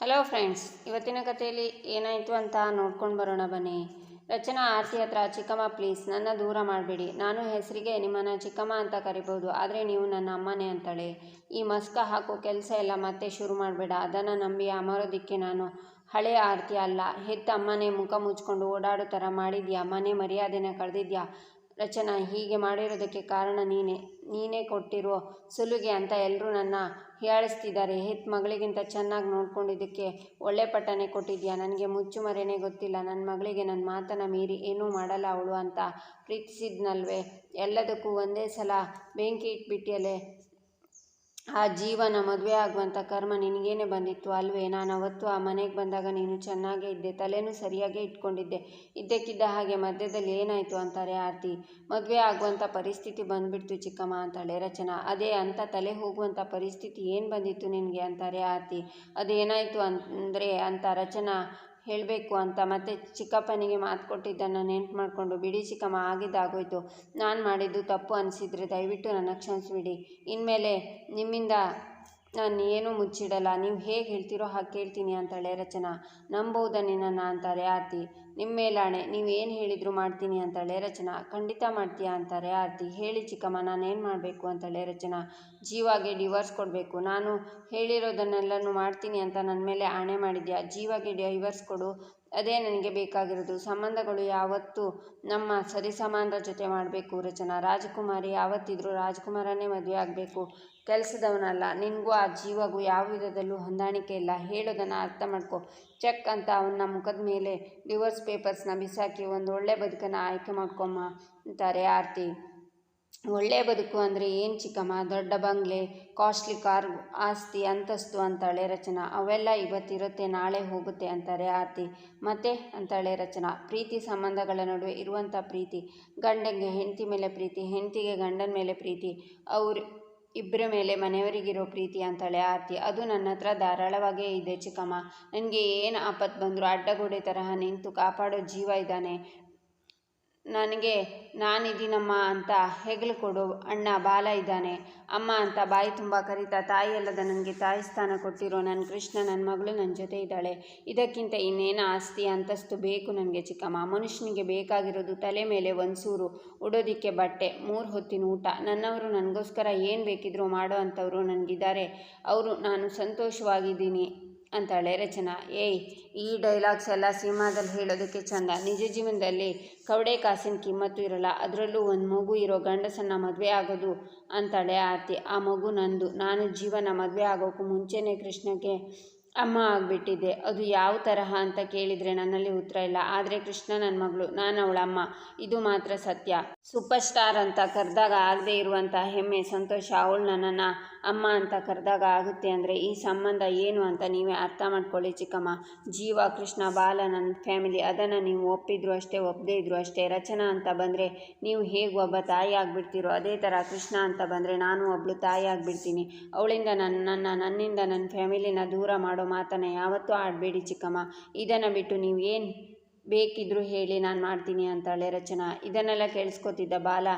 Hello friends, ಇವತ್ತಿನ ಕಥೆಯಲ್ಲಿ ಏನಾಯಿತು ಅಂತ ನೋಡ್ಕೊಂಡು ಬರೋಣ ಬನ್ನಿ. ರಚನಾ, ಆರತಿ ಹತ್ರ, ಚಿಕ್ಕಮ್ಮ ಪ್ಲೀಸ್ ನನ್ನ ದೂರ ಮಾಡಬೇಡಿ. ನಾನು ಹೆಸರಿಗೆ ನಿಮ್ಮನ್ನು ಚಿಕ್ಕಮ್ಮ ಅಂತ ಕರಿಬೋದು. ಆದರೆ ನೀವು ನನ್ನ ಅಮ್ಮನೇ ಅಂತಾಳೆ. ಈ ಮಸ್ಕ ಹಾಕೋ ಕೆಲಸ ಎಲ್ಲ ಮತ್ತೆ ಶುರು ಮಾಡಬೇಡ. ಅದನ್ನು ನಂಬಿ ಅಮರೋದಕ್ಕೆ ನಾನು ಹಳೆಯ ಆರತಿ ಅಲ್ಲ. ಹೆತ್ತ ಅಮ್ಮನೇ ಮುಖ ಮುಚ್ಕೊಂಡು ಓಡಾಡೋ ಥರ ಮಾಡಿದ್ಯಾ? ಮನೆ ಮರ್ಯಾದೆನ ಕಳೆದಿದ್ಯಾ? ರಚನಾ, ಹೀಗೆ ಮಾಡಿರೋದಕ್ಕೆ ಕಾರಣ ನೀನೇ. ನೀನೇ ಕೊಟ್ಟಿರೋ ಸುಲುಗೆ ಅಂತ ಎಲ್ಲರೂ ನನ್ನ ಹೀಯಾಳಿಸ್ತಿದ್ದಾರೆ. ಹೆತ್ ಮಗಳಿಗಿಂತ ಚೆನ್ನಾಗಿ ನೋಡ್ಕೊಂಡಿದ್ದಕ್ಕೆ ಒಳ್ಳೆ ಪಟ್ಟನೆ ಕೊಟ್ಟಿದ್ಯಾ? ನನಗೆ ಮುಚ್ಚು ಮರೆಯೇ ಗೊತ್ತಿಲ್ಲ. ನನ್ನ ಮಗಳಿಗೆ ನನ್ನ ಮಾತನ್ನು ಮೀರಿ ಏನೂ ಮಾಡಲ್ಲ ಅವಳು ಅಂತ ಪ್ರೀತಿಸಿದ್ನಲ್ವೇ? ಎಲ್ಲದಕ್ಕೂ ಒಂದೇ ಸಲ ಬೆಂಕಿ ಇಟ್ಬಿಟ್ಟಿಯಲ್ಲೇ ಆ ಜೀವನ ಮದುವೆ ಆಗುವಂಥ ಕರ್ಮ ನಿನಗೇನೆ ಬಂದಿತ್ತು ಅಲ್ವೇ? ನಾನು ಅವತ್ತು ಆ ಮನೆಗೆ ಬಂದಾಗ ನೀನು ಚೆನ್ನಾಗೇ ಇದ್ದೆ, ತಲೆನೂ ಸರಿಯಾಗೇ ಇಟ್ಕೊಂಡಿದ್ದೆ. ಇದ್ದಕ್ಕಿದ್ದ ಹಾಗೆ ಮಧ್ಯದಲ್ಲಿ ಏನಾಯಿತು ಅಂತಾರೆ ಆರತಿ? ಮದುವೆ ಆಗುವಂಥ ಪರಿಸ್ಥಿತಿ ಬಂದುಬಿಡ್ತು ಚಿಕ್ಕಮ್ಮ ಅಂತಾಳೆ ರಚನಾ. ಅದೇ ಅಂಥ ತಲೆ ಹೋಗುವಂಥ ಪರಿಸ್ಥಿತಿ ಏನು ಬಂದಿತ್ತು ನಿನಗೆ ಅಂತಾರೆ ಆರತಿ. ಅದೇನಾಯಿತು ಅಂದರೆ ಅಂತ ರಚನಾ ಹೇಳಬೇಕು ಅಂತ ಮತ್ತೆ ಚಿಕ್ಕಪ್ಪನಿಗೆ ಮಾತು ಕೊಟ್ಟಿದ್ದನ್ನು ನೆನ್ಪು ಮಾಡಿಕೊಂಡು, ಬಿಡಿ ಚಿಕ್ಕಮ್ಮ ಆಗಿದ್ದಾಗೋಯ್ತು ನಾನು ಮಾಡಿದ್ದು ತಪ್ಪು ಅನಿಸಿದರೆ ದಯವಿಟ್ಟು ನನ್ನ ಕ್ಷಮಿಸಿಬಿಡಿ. ಇನ್ಮೇಲೆ ನಿಮ್ಮಿಂದ ನಾನು ಏನೂ ಮುಚ್ಚಿಡಲ್ಲ. ನೀವು ಹೇಗೆ ಹೇಳ್ತೀರೋ ಹಾಗೆ ಕೇಳ್ತೀನಿ ಅಂತಾಳೆ ರಚನಾ. ನಂಬೋದ ನಿನ್ನನ್ನು ಅಂತಾರೆ ಆರತಿ. ನಿಮ್ಮ ಮೇಲಾಣೆ ನೀವು ಏನು ಹೇಳಿದರೂ ಮಾಡ್ತೀನಿ ಅಂತಾಳೆ ರಚನಾ. ಖಂಡಿತ ಮಾಡ್ತೀಯಾ ಅಂತಾರೆ ಆರತಿ. ಹೇಳಿ ಚಿಕ್ಕಮ್ಮ, ನಾನು ಏನು ಮಾಡಬೇಕು ಅಂತಾಳೆ ರಚನಾ. ಜೀವಾಗೆ ಡಿವರ್ಸ್ ಕೊಡಬೇಕು. ನಾನು ಹೇಳಿರೋದನ್ನೆಲ್ಲನೂ ಮಾಡ್ತೀನಿ ಅಂತ ನನ್ನ ಮೇಲೆ ಆಣೆ ಮಾಡಿದ್ಯಾ? ಜೀವಾಗೆ ಡೈವರ್ಸ್ ಕೊಡು. ಅದೇ ನನಗೆ ಬೇಕಾಗಿರೋದು ಸಂಬಂಧಗಳು ಯಾವತ್ತೂ ನಮ್ಮ ಸರಿಸಮಾನರ ಜೊತೆ ಮಾಡಬೇಕು ರಚನಾ. ರಾಜಕುಮಾರಿ ಯಾವತ್ತಿದ್ರೂ ರಾಜಕುಮಾರನೇ ಮದುವೆ ಆಗಬೇಕು. ಕೆಲಸದವನಲ್ಲ. ನಿನಗೂ ಆ ಜೀವಗೂ ಯಾವ ವಿಧದಲ್ಲೂ ಹೊಂದಾಣಿಕೆ ಇಲ್ಲ. ಹೇಳೋದನ್ನು ಅರ್ಥ ಮಾಡ್ಕೊ. ಚೆಕ್ ಅಂತ ಅವನ್ನ ಮುಖದ ಮೇಲೆ ಡಿವೋರ್ಸ್ ಪೇಪರ್ಸ್ನ ಬಿಸಾಕಿ ಒಂದು ಒಳ್ಳೆ ಬದುಕನ್ನು ಆಯ್ಕೆ ಮಾಡ್ಕೊಮ್ಮ, ಅಂತಾರೆ ಆರತಿ. ಒಳ್ಳೆಯ ಬದುಕು ಅಂದರೆ ಏನು ಚಿಕ್ಕಮ್ಮ? ದೊಡ್ಡ ಬಂಗ್ಲೆ ಕಾಸ್ಟ್ಲಿ ಕಾರ್ ಆಸ್ತಿ, ಅಂತಸ್ತು ಅಂತಾಳೆ ರಚನಾ. ಅವೆಲ್ಲ ಇವತ್ತಿರುತ್ತೆ, ನಾಳೆ ಹೋಗುತ್ತೆ ಅಂತಾರೆ ಆರತಿ. ಮತ್ತೆ ಅಂತಾಳೆ ರಚನಾ. ಪ್ರೀತಿ ಸಂಬಂಧಗಳ ನಡುವೆ ಇರುವಂಥ ಪ್ರೀತಿ. ಗಂಡನಿಗೆ ಹೆಂಡತಿ ಮೇಲೆ ಪ್ರೀತಿ, ಹೆಂಡತಿಗೆ ಗಂಡನ ಮೇಲೆ ಪ್ರೀತಿ, ಅವ್ರು ಇಬ್ಬರ ಮೇಲೆ ಮನೆಯವರಿಗಿರೋ ಪ್ರೀತಿ ಅಂತಾಳೆ ಆರತಿ. ಅದು ನನ್ನ ಹತ್ರ ಧಾರಾಳವಾಗೇ ಇದೆ ಚಿಕ್ಕಮ್ಮ. ನನಗೆ ಏನು ಆಪತ್ತು ಬಂದರೂ, ಅಡ್ಡಗೋಡೆ ತರಹ ನಿಂತು ಕಾಪಾಡೋ ಜೀವ ಇದ್ದಾನೆ. ನನಗೆ ನಾನಿದ್ದೀನಮ್ಮ ಅಂತ ಹೆಗಲು ಕೊಡು. ಅಣ್ಣ, ಬಾಲ ಇದ್ದಾನೆ. ಅಮ್ಮ ಅಂತ ಬಾಯಿ ತುಂಬ ಕರೀತಾ. ತಾಯಿ ಅಲ್ಲದ ನನಗೆ ತಾಯಿ ಸ್ಥಾನ ಕೊಟ್ಟಿರೋ ನನ್ನ ಕೃಷ್ಣ ನನ್ನ ಮಗಳು ನನ್ನ ಜೊತೆ ಇದ್ದಾಳೆ. ಇದಕ್ಕಿಂತ ಇನ್ನೇನು ಆಸ್ತಿ, ಅಂತಸ್ತು ಬೇಕು ನನಗೆ ಚಿಕ್ಕಮ್ಮ. ಮನುಷ್ಯನಿಗೆ ಬೇಕಾಗಿರೋದು ತಲೆ ಮೇಲೆ ಒಂದು ಸೂರು ಉಡೋದಿಕ್ಕೆ ಬಟ್ಟೆ, ಮೂರು ಹೊತ್ತಿನ ಊಟ. ನನ್ನವರು ನನಗೋಸ್ಕರ ಏನು ಬೇಕಿದ್ರು ಮಾಡೋ ಅಂಥವರು ನನಗಿದ್ದಾರೆ. ಅವರು, ನಾನು ಸಂತೋಷವಾಗಿದ್ದೀನಿ. ಅಂತಾಳೆ ರಚನಾ. ಏಯ್, ಈ ಡೈಲಾಗ್ಸ್ ಎಲ್ಲ ಸಿನಿಮಾದಲ್ಲಿ ಹೇಳೋದಕ್ಕೆ ಚಂದ. ನಿಜ ಜೀವನದಲ್ಲಿ ಕವಡೆ ಕಾಸಿನ ಕಿಮ್ಮತ್ತು ಇರಲ್ಲ. ಅದರಲ್ಲೂ ಒಂದು ಮಗು ಇರೋ ಗಂಡಸನ್ನ ಮದುವೆ ಆಗೋದು ಅಂತಾಳೆ ಆರತಿ. ಆ ಮಗು ನಂದು. ನಾನು ಜೀವನ ಮದುವೆ ಆಗೋಕ್ಕೂ ಮುಂಚೆನೇ ಕೃಷ್ಣಕ್ಕೆ ಅಮ್ಮ ಆಗಿಬಿಟ್ಟಿದ್ದೆ ಅದು ಯಾವ ತರಹ ಅಂತ ಕೇಳಿದರೆ ನನ್ನಲ್ಲಿ ಉತ್ತರ ಇಲ್ಲ. ಆದರೆ ಕೃಷ್ಣ ನನ್ನ ಮಗಳು, ನಾನು ಅವಳ ಅಮ್ಮ. ಇದು ಮಾತ್ರ ಸತ್ಯ. ಸೂಪರ್ ಸ್ಟಾರ್ ಅಂತ ಕರೆದಾಗ ಆಗದೆ ಇರುವಂಥ ಹೆಮ್ಮೆ, ಸಂತೋಷ ಅವಳು ನನ್ನನ್ನು ಅಮ್ಮ ಅಂತ ಕರೆದಾಗ ಆಗುತ್ತೆ ಅಂದರೆ ಈ ಸಂಬಂಧ ಏನು ಅಂತ ನೀವೇ ಅರ್ಥ ಮಾಡ್ಕೊಳ್ಳಿ ಚಿಕ್ಕಮ್ಮ. ಜೀವ, ಕೃಷ್ಣ, ಬಾಲ ನನ್ನ ಫ್ಯಾಮಿಲಿ ಅದನ್ನು ನೀವು ಒಪ್ಪಿದ್ರು ಅಷ್ಟೇ ಒಪ್ಪದೇ ಇದ್ರು ಅಷ್ಟೇ. ರಚನಾ ಅಂತ ಬಂದರೆ ನೀವು ಹೇಗೆ ಒಬ್ಬ ತಾಯಿ ಆಗಿಬಿಡ್ತೀರೋ ಅದೇ ಥರ ಕೃಷ್ಣ ಅಂತ ಬಂದರೆ ನಾನು ಒಬ್ಬಳು ತಾಯಿ ಆಗಿಬಿಡ್ತೀನಿ. ಅವಳಿಂದ ನನ್ನ, ನನ್ನಿಂದ ನನ್ನ ಫ್ಯಾಮಿಲಿನ ದೂರ ಮಾಡೋ ಮಾತನ್ನು ಯಾವತ್ತೂ ಆಡಬೇಡಿ ಚಿಕ್ಕಮ್ಮ. ಇದನ್ನು ಬಿಟ್ಟು ನೀವು ಏನು ಬೇಕಿದ್ರೂ ಹೇಳಿ, ನಾನು ಮಾಡ್ತೀನಿ ಅಂತಾಳೆ ರಚನಾ. ಇದನ್ನೆಲ್ಲ ಕೇಳಿಸ್ಕೊತಿದ್ದ ಬಾಲ,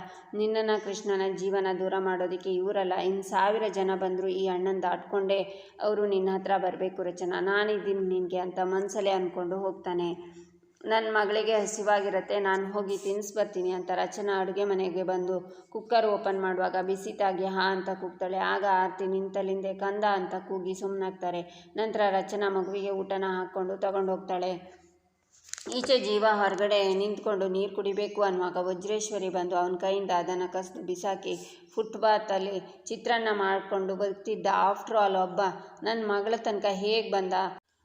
ನಿನ್ನನ್ನು ಕೃಷ್ಣನ ಜೀವನ ದೂರ ಮಾಡೋದಕ್ಕೆ ಇವರಲ್ಲ ಇನ್ನು ಸಾವಿರ ಜನ ಬಂದರೂ ಈ ಅಣ್ಣನ ದಾಟ್ಕೊಂಡೇ ಅವರು ನಿನ್ನ ಹತ್ರ ಬರಬೇಕು ರಚನಾ. ನಾನಿದ್ದೀನಿ ನಿನಗೆ ಅಂತ ಮನಸ್ಸಲ್ಲೇ ಅಂದ್ಕೊಂಡು ಹೋಗ್ತಾನೆ. ನನ್ನ ಮಗಳಿಗೆ ಹಸಿವಾಗಿರುತ್ತೆ, ನಾನು ಹೋಗಿ ತಿನ್ನಿಸ್ಬರ್ತೀನಿ ಅಂತ ರಚನಾ ಅಡುಗೆ ಮನೆಗೆ ಬಂದು ಕುಕ್ಕರ್ ಓಪನ್ ಮಾಡುವಾಗ ಬಿಸಿತಾಗಿ ಹಾ ಅಂತ ಕೂಗ್ತಾಳೆ. ಆಗ ಆರತಿ ನಿಂತಲಿಂದೆ ಕಂದ ಅಂತ ಕೂಗಿ ಸುಮ್ಮನಾಗ್ತಾರೆ ನಂತರ ರಚನಾ ಮಗುವಿಗೆ ಊಟನ ಹಾಕ್ಕೊಂಡು ತಗೊಂಡು ಹೋಗ್ತಾಳೆ ಈಚೆ ಜೀವ ಹೊರಗಡೆ ನಿಂತ್ಕೊಂಡು ನೀರು ಕುಡಿಬೇಕು ಅನ್ನುವಾಗ ವಜ್ರೇಶ್ವರಿ ಬಂದು ಅವನ ಕೈಯಿಂದ ಅದನ್ನು ಕಸ್ದು ಬಿಸಾಕಿ ಫುಟ್ಪಾತಲ್ಲಿ ಚಿತ್ರಾನ್ನ ಮಾಡಿಕೊಂಡು ಬರ್ತಿದ್ದ. ಆಫ್ಟರ್ ಆಲ್ ಒಬ್ಬ ನನ್ನ ಮಗಳ ತನಕ ಹೇಗೆ ಬಂದ?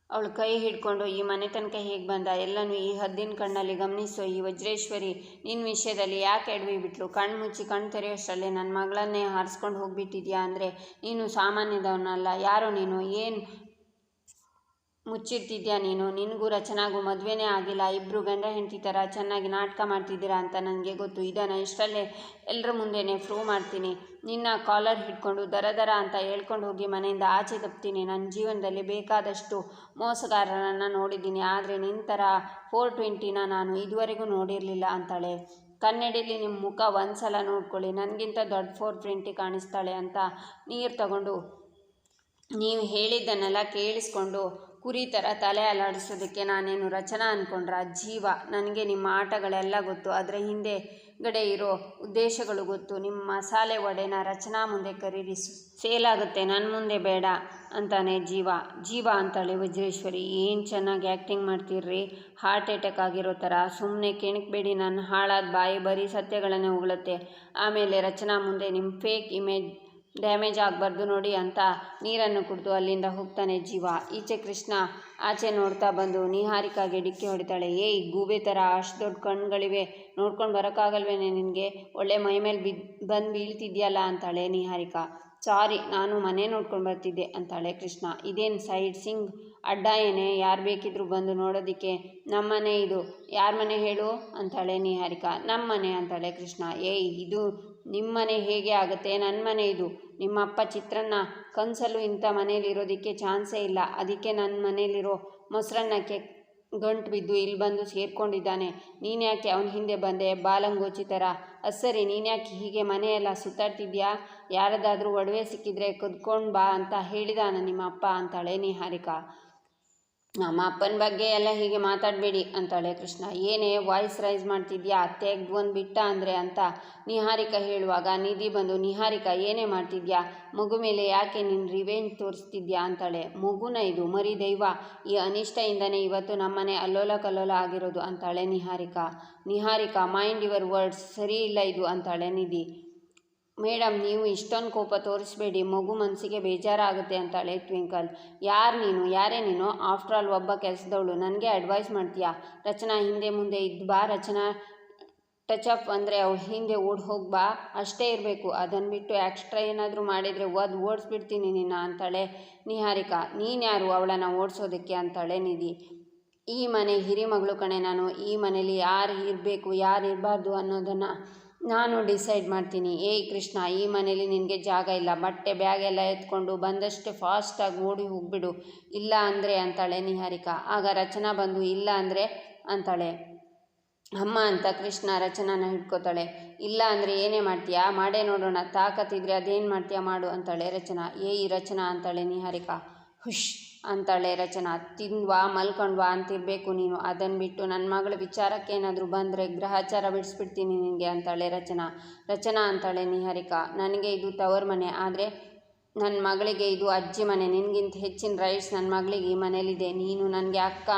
ಅವಳು ಕೈ ಹಿಡ್ಕೊಂಡು, ಈ ಮನೆ ತನಕ ಹೇಗೆ ಬಂದ? ಎಲ್ಲನೂ ಈ ಹದ್ದಿನ ಕಣ್ಣಲ್ಲಿ ಗಮನಿಸೋ, ಈ ವಜ್ರೇಶ್ವರಿ ನಿನ್ನ ವಿಷಯದಲ್ಲಿ ಯಾಕೆ ಎಡವಿ ಬಿಟ್ಲು? ಕಣ್ಣು ಮುಚ್ಚಿ ಕಣ್ಣು ತೆರೆಯೋಷ್ಟರಲ್ಲೇ ನನ್ನ ಮಗಳನ್ನೇ ಹಾರಿಸ್ಕೊಂಡು ಹೋಗಿಬಿಟ್ಟಿದ್ಯಾ ಅಂದರೆ ನೀನು ಸಾಮಾನ್ಯದವನಲ್ಲ. ಯಾರೋ ನೀನು? ಏನು ಮುಚ್ಚಿರ್ತಿದ್ಯಾ ನೀನು? ನಿನಗೂ ರಚನಾಗೂ ಮದುವೆನೇ ಆಗಿಲ್ಲ. ಇಬ್ಬರು ಗಂಡ ಹೆಂಡತಿ ಥರ ಚೆನ್ನಾಗಿ ನಾಟಕ ಮಾಡ್ತಿದ್ದೀರಾ ಅಂತ ನನಗೆ ಗೊತ್ತು. ಇದನ್ನು ಇಷ್ಟರಲ್ಲೇ ಎಲ್ಲರ ಮುಂದೆನೇ ಪ್ರೂವ್ ಮಾಡ್ತೀನಿ. ನಿನ್ನ ಕಾಲರ್ ಹಿಡ್ಕೊಂಡು ದರ ದರ ಅಂತ ಹೇಳ್ಕೊಂಡು ಹೋಗಿ ಮನೆಯಿಂದ ಆಚೆ ತಪ್ತೀನಿ. ನನ್ನ ಜೀವನದಲ್ಲಿ ಬೇಕಾದಷ್ಟು ಮೋಸಗಾರರನ್ನು ನೋಡಿದ್ದೀನಿ. ಆದರೆ ನಿನ್ನ ಥರ ಫೋರ್ ಟ್ವೆಂಟಿನ ನಾನು ಇದುವರೆಗೂ ನೋಡಿರಲಿಲ್ಲ ಅಂತಾಳೆ. ಕನ್ನಡಿಲಿ ನಿಮ್ಮ ಮುಖ ಒಂದು ಸಲ ನೋಡ್ಕೊಳ್ಳಿ. ನನಗಿಂತ ದೊಡ್ಡ ಫೋರ್ ಟ್ವೆಂಟಿ ಕಾಣಿಸ್ತಾಳೆ ಅಂತ ನೀರು ತಗೊಂಡು ನೀವು ಹೇಳಿದ್ದನ್ನೆಲ್ಲ ಕೇಳಿಸ್ಕೊಂಡು ಕುರಿ ಥರ ತಲೆ ಅಲಾಡಿಸೋದಕ್ಕೆ ನಾನೇನು ರಚನಾ ಅಂದ್ಕೊಂಡ್ರ ಜೀವ. ನನಗೆ ನಿಮ್ಮ ಆಟಗಳೆಲ್ಲ ಗೊತ್ತು. ಅದರ ಹಿಂದೆ ಗಡೆ ಇರೋ ಉದ್ದೇಶಗಳು ಗೊತ್ತು. ನಿಮ್ಮ ಮಸಾಲೆ ವಡೆನ ರಚನಾ ಮುಂದೆ ಕರೀರಿ ಸೇಲಾಗುತ್ತೆ ನನ್ನ ಮುಂದೆ ಬೇಡ ಅಂತಾನೆ ಜೀವ. ಜೀವ ಅಂತಾಳೆ ವಜ್ರೇಶ್ವರಿ. ಏನು ಚೆನ್ನಾಗಿ ಆ್ಯಕ್ಟಿಂಗ್ ಮಾಡ್ತೀರ್ರಿ? ಹಾರ್ಟ್ ಅಟ್ಯಾಕ್ ಆಗಿರೋ ಥರ ಸುಮ್ಮನೆ ಕೆಣಕಬೇಡಿ. ನನ್ನ ಹಾಳಾದ ಬಾಯಿ ಬರೀ ಸತ್ಯಗಳನ್ನೇ ಉಗುಳುತ್ತೆ. ಆಮೇಲೆ ರಚನಾ ಮುಂದೆ ನಿಮ್ಮ ಫೇಕ್ ಇಮೇಜ್ ಡ್ಯಾಮೇಜ್ ಆಗಬಾರ್ದು ನೋಡಿ ಅಂತ ನೀರನ್ನು ಕುಡಿದು ಅಲ್ಲಿಂದ ಹೋಗ್ತಾನೆ ಜೀವ. ಈಚೆ ಕೃಷ್ಣ ಆಚೆ ನೋಡ್ತಾ ಬಂದು, ನಿಹಾರಿಕಾಗೆ ಡಿಕ್ಕಿ ಹೊಡಿತಾಳೆ. ಏಯ್, ಗೂಬೆ ಥರ ಅಷ್ಟು ದೊಡ್ಡ ಕಣ್ಗಳಿವೆ ನೋಡ್ಕೊಂಡು ಬರೋಕ್ಕಾಗಲ್ವೇನೆ ನಿನಗೆ? ಒಳ್ಳೆ ಮೈ ಮೇಲೆ ಬಿದ್ದು ಬಂದು ಬೀಳ್ತಿದ್ಯಲ್ಲ ಅಂತಾಳೆ ನಿಹಾರಿಕಾ. ಸಾರಿ, ನಾನು ಮನೆ ನೋಡ್ಕೊಂಡು ಬರ್ತಿದ್ದೆ ಅಂತಾಳೆ ಕೃಷ್ಣ. ಇದೇನು ಸೈಡ್ ಸಿಂಗ್? ಅಡ್ಡ ಏನೇ? ಯಾರು ಬೇಕಿದ್ರು ಬಂದು ನೋಡೋದಕ್ಕೆ ನಮ್ಮನೆ ಇದು. ಯಾರ ಮನೆ ಹೇಳು? ಅಂತಾಳೆ ನಿಹಾರಿಕಾ. ನಮ್ಮ ಮನೆ, ಅಂತಾಳೆ ಕೃಷ್ಣ. ಏಯ್, ಇದು ನಿಮ್ಮ ಮನೆ ಹೇಗೆ ಆಗುತ್ತೆ? ನನ್ನ ಮನೆ ಇದು. ನಿಮ್ಮ ಅಪ್ಪ ಚಿತ್ರನ್ನ ಕನಸಲ್ಲೂ ಇಂಥ ಮನೇಲಿರೋದಕ್ಕೆ ಚಾನ್ಸೇ ಇಲ್ಲ. ಅದಕ್ಕೆ ನನ್ನ ಮನೇಲಿರೋ ಮೊಸರನ್ನಕ್ಕೆ ಗಂಟು ಬಿದ್ದು ಇಲ್ಲಿ ಬಂದು ಸೇರಿಕೊಂಡಿದ್ದಾನೆ. ನೀನು ಯಾಕೆ ಅವನ ಹಿಂದೆ ಬಂದೆ? ಬಾಲಂಗೋಚಿ ಥರ ಸರಿ, ನೀನು ಯಾಕೆ ಹೀಗೆ ಮನೆಯೆಲ್ಲ ಸುತ್ತಾಡ್ತಿದ್ಯಾ? ಯಾರದಾದರೂ ಒಡವೆ ಸಿಕ್ಕಿದ್ರೆ ಕದ್ಕೊಂಡು ಬಾ ಅಂತ ಹೇಳಿದಾನ ನಿಮ್ಮ ಅಪ್ಪ ಅಂತಾಳೆ ನಿಹಾರಿಕಾ. ನಮ್ಮ ಅಪ್ಪನ ಬಗ್ಗೆ ಎಲ್ಲ ಹೀಗೆ ಮಾತಾಡಬೇಡಿ ಅಂತಾಳೆ ಕೃಷ್ಣ. ಏನೇ ವಾಯ್ಸ್ ರೈಸ್ ಮಾಡ್ತಿದ್ಯಾ? ತೆಗ್ದು ಒಂದು ಬಿಟ್ಟ ಅಂದರೆ ಅಂತ ನಿಹಾರಿಕಾ ಹೇಳುವಾಗ, ನಿಧಿ ಬಂದು, ನಿಹಾರಿಕಾ, ಏನೇ ಮಾಡ್ತಿದ್ಯಾ? ಮಗು ಮೇಲೆ ಯಾಕೆ ನಿನ್ನ ರಿವೆಂಜ್ ತೋರಿಸ್ತಿದ್ಯಾ? ಅಂತಾಳೆ. ಮಗುನ ಇದು ಮರಿ ದೈವ ಈ ಅನಿಷ್ಟೆಯಿಂದನೇ ಇವತ್ತು ನಮ್ಮನೆ ಅಲ್ಲೋಲ ಕಲ್ಲೋಲ ಆಗಿರೋದು ಅಂತಾಳೆ Niharika. Niharika mind your words ಸರಿ ಇಲ್ಲ ಇದು ಅಂತಾಳೆ ನಿಧಿ. ಮೇಡಮ್ ನೀವು ಇಷ್ಟೊಂದು ಕೋಪ ತೋರಿಸ್ಬೇಡಿ. ಮಗು ಮನಸ್ಸಿಗೆ ಬೇಜಾರಾಗುತ್ತೆ ಅಂತಾಳೆ ಟ್ವಿಂಕಲ್. ಯಾರು ನೀನು? ಯಾರೇ ನೀನು? ಆಫ್ಟರ್ ಆಲ್ ಒಬ್ಬ ಕೆಲಸದವಳು. ನನಗೆ ಅಡ್ವೈಸ್ ಮಾಡ್ತೀಯಾ? ರಚನಾ, ಹಿಂದೆ ಮುಂದೆ ಇದ್ದು ಬಾ ರಚನಾ. ಟಚ್ ಅಪ್ ಅಂದರೆ ಅವ್ರು ಹಿಂದೆ ಓಡಿ ಹೋಗಿ ಬಾ. ಅಷ್ಟೇ ಇರಬೇಕು. ಅದನ್ನು ಬಿಟ್ಟು ಎಕ್ಸ್ಟ್ರಾ ಏನಾದರೂ ಮಾಡಿದರೆ ಒದ್ದು ಓಡಿಸ್ಬಿಡ್ತೀನಿ ನಿನ್ನ ಅಂತಾಳೆ ನಿಹಾರಿಕಾ. ನೀನು ಯಾರು? ಅವಳನ್ನು ಓಡಿಸೋದಕ್ಕೆ ಅಂತಾಳೆ ನಿಧಿ. ಈ ಮನೆ ಹಿರಿಮಗಳು ಕಣೆ ನಾನು. ಈ ಮನೇಲಿ ಯಾರು ಇರಬೇಕು? ಯಾರು ಇರಬಾರ್ದು ಅನ್ನೋದನ್ನು ನಾನು ಡಿಸೈಡ್ ಮಾಡ್ತೀನಿ, ಏಯ್ ಕೃಷ್ಣ, ಈ ಮನೇಲಿ ನಿನಗೆ ಜಾಗ ಇಲ್ಲ, ಬಟ್ಟೆ ಬ್ಯಾಗ್ ಎಲ್ಲ ಎತ್ಕೊಂಡು ಬಂದಷ್ಟೇ ಫಾಸ್ಟಾಗಿ ಓಡಿ ಹೋಗ್ಬಿಡು, ಇಲ್ಲ ಅಂದರೆ, ಅಂತಾಳೆ ನಿಹಾರಿಕಾ. ಆಗ ರಚನಾ ಬಂದು, ಇಲ್ಲ ಅಂದರೆ, ಅಂತಾಳೆ. ಅಮ್ಮ ಅಂತ ಕೃಷ್ಣ ರಚನಾನ ಹಿಡ್ಕೋತಾಳೆ. ಇಲ್ಲ ಅಂದರೆ ಏನೇ ಮಾಡ್ತೀಯಾ? ಮಾಡೇ ನೋಡೋಣ ತಾಕತ್ತಿದ್ರೆ ಅದೇನು ಮಾಡ್ತೀಯಾ? ಮಾಡು, ಅಂತಾಳೆ ರಚನಾ. ಏಯ್ ರಚನಾ, ಅಂತಾಳೆ ನಿಹಾರಿಕಾ. ಹುಷ್ ಅಂತಾಳೆ ರಚನಾ. ತಿಂದ್ವಾ ಮಲ್ಕೊಂಡ್ವಾ ಅಂತಿರಬೇಕು ನೀನು. ಅದನ್ನು ಬಿಟ್ಟು ನನ್ನ ಮಗಳ ವಿಚಾರಕ್ಕೆ ಏನಾದರೂ ಬಂದರೆ ಗ್ರಹಚಾರ ಬಿಡಿಸ್ಬಿಡ್ತೀನಿ ನಿನಗೆ ಅಂತಾಳೆ ರಚನಾ. ರಚನಾ ಅಂತಾಳೆ ನಿಹಾರಿಕಾ, ನನಗೆ ಇದು ತವರ್ ಮನೆ, ಆದರೆ ನನ್ನ ಮಗಳಿಗೆ ಇದು ಅಜ್ಜಿ ಮನೆ. ನಿನಗಿಂತ ಹೆಚ್ಚಿನ ರೈಟ್ಸ್ ನನ್ನ ಮಗಳಿಗೆ ಈ ಮನೇಲಿದೆ. ನೀನು ನನಗೆ ಅಕ್ಕ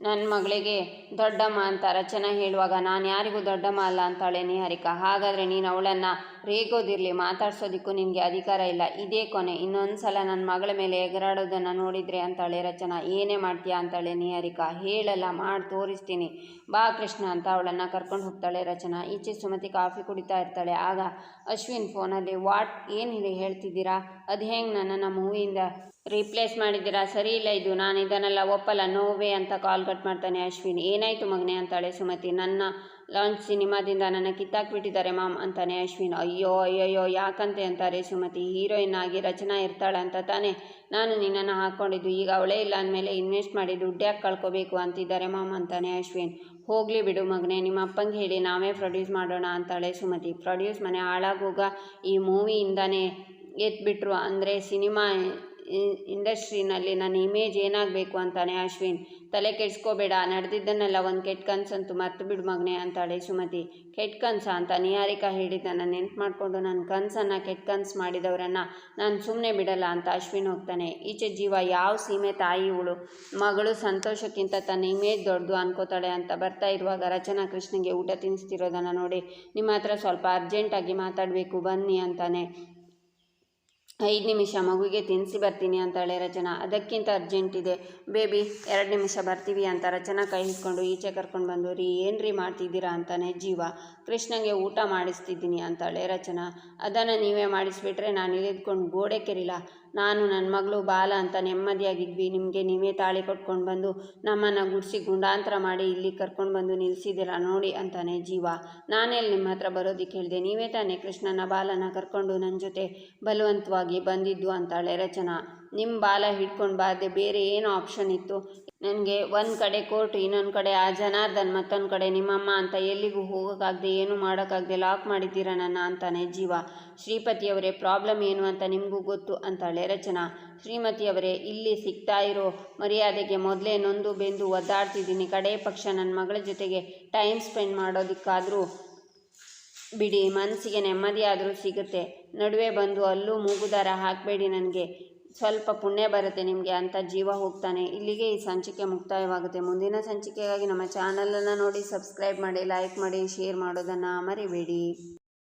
ನನ್ನ ಮಗಳಿಗೆ ದೊಡ್ಡಮ್ಮ ಅಂತ ರಚನಾ ಹೇಳುವಾಗ, ನಾನು ಯಾರಿಗೂ ದೊಡ್ಡಮ್ಮ ಅಲ್ಲ ಅಂತಾಳೆ ನಿಹಾರಿಕಾ. ಹಾಗಾದರೆ ನೀನು ಅವಳನ್ನು ರೇಗೋದಿರಲಿ, ಮಾತಾಡ್ಸೋದಿಕ್ಕೂ ನಿನಗೆ ಅಧಿಕಾರ ಇಲ್ಲ. ಇದೇ ಕೊನೆ. ಇನ್ನೊಂದು ಸಲ ನನ್ನ ಮಗಳ ಮೇಲೆ ಎಗರಾಡೋದನ್ನು ನೋಡಿದರೆ ಅಂತಾಳೆ ರಚನಾ. ಏನೇ ಮಾಡ್ತೀಯಾ? ಅಂತಾಳೆ ನಿಹಾರಿಕಾ. ಹೇಳಲ್ಲ, ಮಾಡಿ, ತೋರಿಸ್ತೀನಿ. ಬಾ ಕೃಷ್ಣ ಅಂತ ಅವಳನ್ನು ಕರ್ಕೊಂಡು ಹೋಗ್ತಾಳೆ ರಚನಾ. ಈಚೆ ಸುಮತಿ ಕಾಫಿ ಕುಡಿತಾ ಇರ್ತಾಳೆ. ಆಗ ಅಶ್ವಿನ್ ಫೋನಲ್ಲಿ, ವಾಟ್? ಏನಿದೆ ಹೇಳ್ತಿದ್ದೀರಾ? ಅದು ಹೆಂಗೆ ನನ್ನನ್ನು ಮೂವಿಯಿಂದ ರಿಪ್ಲೇಸ್ ಮಾಡಿದ್ದೀರಾ? ಸರಿ ಇಲ್ಲ ಇದು. ನಾನು ಇದನ್ನೆಲ್ಲ ಒಪ್ಪಲ್ಲ. ನೋವೇ ಅಂತ ಕಾಲ್ ಕಟ್ ಮಾಡ್ತಾನೆ ಅಶ್ವಿನ್. ಏನಾಯಿತು ಮಗನೆ ಅಂತಾಳೆ ಸುಮತಿ. ನನ್ನ ಲಾಂಚ್ ಸಿನಿಮಾದಿಂದ ನನ್ನ ಕಿತ್ತಾಕ್ಬಿಟ್ಟಿದ್ದಾರೆ ಮಾಮ್ ಅಂತಾನೆ ಅಶ್ವಿನ್. ಅಯ್ಯೋ, ಅಯ್ಯಯ್ಯೋ, ಯಾಕಂತೆ ಅಂತಾರೆ ಸುಮತಿ. ಹೀರೋಯಿನ್ ಆಗಿ ರಚನಾ ಇರ್ತಾಳೆ ಅಂತ ತಾನೆ ನಾನು ನಿನ್ನನ್ನು ಹಾಕ್ಕೊಂಡಿದ್ದು ಈಗ ಅವಳೇ ಇಲ್ಲ ಅಂದಮೇಲೆ ಇನ್ವೆಸ್ಟ್ ಮಾಡಿ ದುಡ್ಡು ಯಾಕೆ ಕಳ್ಕೊಬೇಕು ಅಂತಿದ್ದಾರೆ ಮಾಮ್ ಅಂತಾನೆ ಅಶ್ವಿನ್. ಹೋಗಲಿ ಬಿಡು ಮಗನೇ, ನಿಮ್ಮ ಅಪ್ಪಂಗೆ ಹೇಳಿ ನಾವೇ ಪ್ರೊಡ್ಯೂಸ್ ಮಾಡೋಣ ಅಂತಾಳೆ ಸುಮತಿ. ಪ್ರೊಡ್ಯೂಸ್ ಮನೆ ಹಾಳಾಗೋಗ ಈ ಮೂವಿಯಿಂದನೇ ಎತ್ಬಿಟ್ರು. ಅಂದರೆ ಸಿನಿಮಾ ಇಂಡಸ್ಟ್ರಿನಲ್ಲಿ ನನ್ನ ಇಮೇಜ್ ಏನಾಗಬೇಕು ಅಂತಾನೆ ಅಶ್ವಿನ್. ತಲೆ ಕೆಡಿಸ್ಕೋಬೇಡ, ನಡೆದಿದ್ದನ್ನೆಲ್ಲ ಒಂದು ಕೆಟ್ಟ ಕನಸಂತೂ ಮರ್ತು ಬಿಡು ಮಗನೆ ಅಂತಾಳೆ ಸುಮತಿ. ಕೆಟ್ಟ ಕನಸ ಅಂತ ನಿಹಾರಿಕಾ ಹೇಳಿದ್ದನ್ನು ನೆನ್ಪು ಮಾಡಿಕೊಂಡು ನನ್ನ ಕನಸನ್ನು ಕೆಟ್ಟ ಕನಸು ಮಾಡಿದವರನ್ನು ನಾನು ಸುಮ್ಮನೆ ಬಿಡಲ್ಲ ಅಂತ ಅಶ್ವಿನ್ ಹೋಗ್ತಾನೆ. ಈಚೆ ಜೀವ ಯಾವ ಸೀಮೆ ತಾಯಿ ಇವಳು? ಮಗಳು ಸಂತೋಷಕ್ಕಿಂತ ತನ್ನ ಇಮೇಜ್ ದೊಡ್ಡದು ಅನ್ಕೋತಾಳೆ ಅಂತ ಬರ್ತಾ ಇರುವಾಗ ರಚನಾ ಕೃಷ್ಣಗೆ ಊಟ ತಿನ್ನಿಸ್ತಿರೋದನ್ನು ನೋಡಿ ನಿಮ್ಮ ಹತ್ರ ಸ್ವಲ್ಪ ಅರ್ಜೆಂಟಾಗಿ ಮಾತಾಡಬೇಕು, ಬನ್ನಿ ಅಂತಾನೆ. ಐದು ನಿಮಿಷ ಮಗುಗೆ ತಿನ್ನಿಸಿ ಬರ್ತೀನಿ ಅಂತಾಳೆ ರಚನಾ. ಅದಕ್ಕಿಂತ ಅರ್ಜೆಂಟ್ ಇದೆ. ಬೇಬಿ, ಎರಡು ನಿಮಿಷ ಬರ್ತೀವಿ ಅಂತ ರಚನಾ ಕೈ ಹಿಡ್ಕೊಂಡು ಈಚೆ ಕರ್ಕೊಂಡು ಬಂದು, ರೀ ಏನು ರೀ ಮಾಡ್ತಿದ್ದೀರಾ ಅಂತಾನೆ ಜೀವ. ಕೃಷ್ಣಂಗೆ ಊಟ ಮಾಡಿಸ್ತಿದ್ದೀನಿ ಅಂತಾಳೆ ರಚನಾ. ಅದನ್ನು ನೀವೇ ಮಾಡಿಸ್ಬಿಟ್ರೆ ನಾನು ಇಳಿದ್ಕೊಂಡು ಗೋಡೆ ಕೆರಿಲ್ಲ. ನಾನು ನನ್ನ ಮಗಳು ಬಾಲ ಅಂತ ನೆಮ್ಮದಿಯಾಗಿದ್ವಿ, ನಿಮಗೆ ನೀವೇ ತಾಳಿ ಕೊಟ್ಕೊಂಡು ಬಂದು ನಮ್ಮನ್ನು ಗುಡಿಸಿ ಗುಂಡಾಂತರ ಮಾಡಿ ಇಲ್ಲಿ ಕರ್ಕೊಂಡು ಬಂದು ನಿಲ್ಲಿಸಿದಿರ ನೋಡಿ ಅಂತಾನೆ ಜೀವ. ನಾನೆಲ್ಲಿ ನಿಮ್ಮ ಹತ್ರ ಬರೋದಕ್ಕೆ ಹೇಳಿದೆ, ನೀವೇ ತಾನೇ ಕೃಷ್ಣನ ಬಾಲನ ಕರ್ಕೊಂಡು ನನ್ನ ಜೊತೆ ಬಲವಂತವಾಗಿ ಬಂದಿದ್ದು ಅಂತಾಳೆ ರಚನಾ. ನಿಮ್ಮ ಬಾಲ ಹಿಡ್ಕೊಂಡು ಬಾರದೆ ಬೇರೆ ಏನು ಆಪ್ಷನ್ ಇತ್ತು? ನನಗೆ ಒಂದು ಕಡೆ ಕೋರ್ಟ್, ಇನ್ನೊಂದು ಕಡೆ ಆ ಜನಾರ್ದನ್, ಮತ್ತೊಂದು ಕಡೆ ನಿಮ್ಮಮ್ಮ ಅಂತ ಎಲ್ಲಿಗೂ ಹೋಗೋಕ್ಕಾಗದೆ ಏನು ಮಾಡೋಕ್ಕಾಗದೆ ಲಾಕ್ ಮಾಡಿದ್ದೀರ ನನ್ನ ಅಂತಾನೆ ಜೀವ. ಶ್ರೀಪತಿಯವರೇ ಪ್ರಾಬ್ಲಮ್ ಏನು ಅಂತ ನಿಮಗೂ ಗೊತ್ತು ಅಂತಾಳೆ ರಚನಾ. ಶ್ರೀಮತಿಯವರೇ ಇಲ್ಲಿ ಸಿಗ್ತಾ ಇರೋ ಮರ್ಯಾದೆಗೆ ಮೊದಲೇ ನೊಂದು ಬೆಂದು ಒದ್ದಾಡ್ತಿದ್ದೀನಿ. ಕಡೇ ಪಕ್ಷ ನನ್ನ ಮಗಳ ಜೊತೆಗೆ ಟೈಮ್ ಸ್ಪೆಂಡ್ ಮಾಡೋದಕ್ಕಾದರೂ ಬಿಡಿ ಮನಸ್ಸಿಗೆ ನೆಮ್ಮದಿಯಾದರೂ ಸಿಗುತ್ತೆ. ನಡುವೆ ಬಂದು ಅಲ್ಲೂ ಮೂಗುದಾರ ಹಾಕಬೇಡಿ ನನಗೆ. ಸ್ವಲ್ಪ ಪುಣ್ಯ ಬರುತ್ತೆ ನಿಮಗೆ ಅಂತ ಜೀವ ಹೋಗ್ತಾನೆ. ಇಲ್ಲಿಗೆ ಈ ಸಂಚಿಕೆ ಮುಕ್ತಾಯವಾಗುತ್ತೆ. ಮುಂದಿನ ಸಂಚಿಕೆಗಾಗಿ ನಮ್ಮ ಚಾನಲನ್ನು ನೋಡಿ, ಸಬ್ಸ್ಕ್ರೈಬ್ ಮಾಡಿ, ಲೈಕ್ ಮಾಡಿ, ಶೇರ್ ಮಾಡೋದನ್ನು ಮರಿಬೇಡಿ.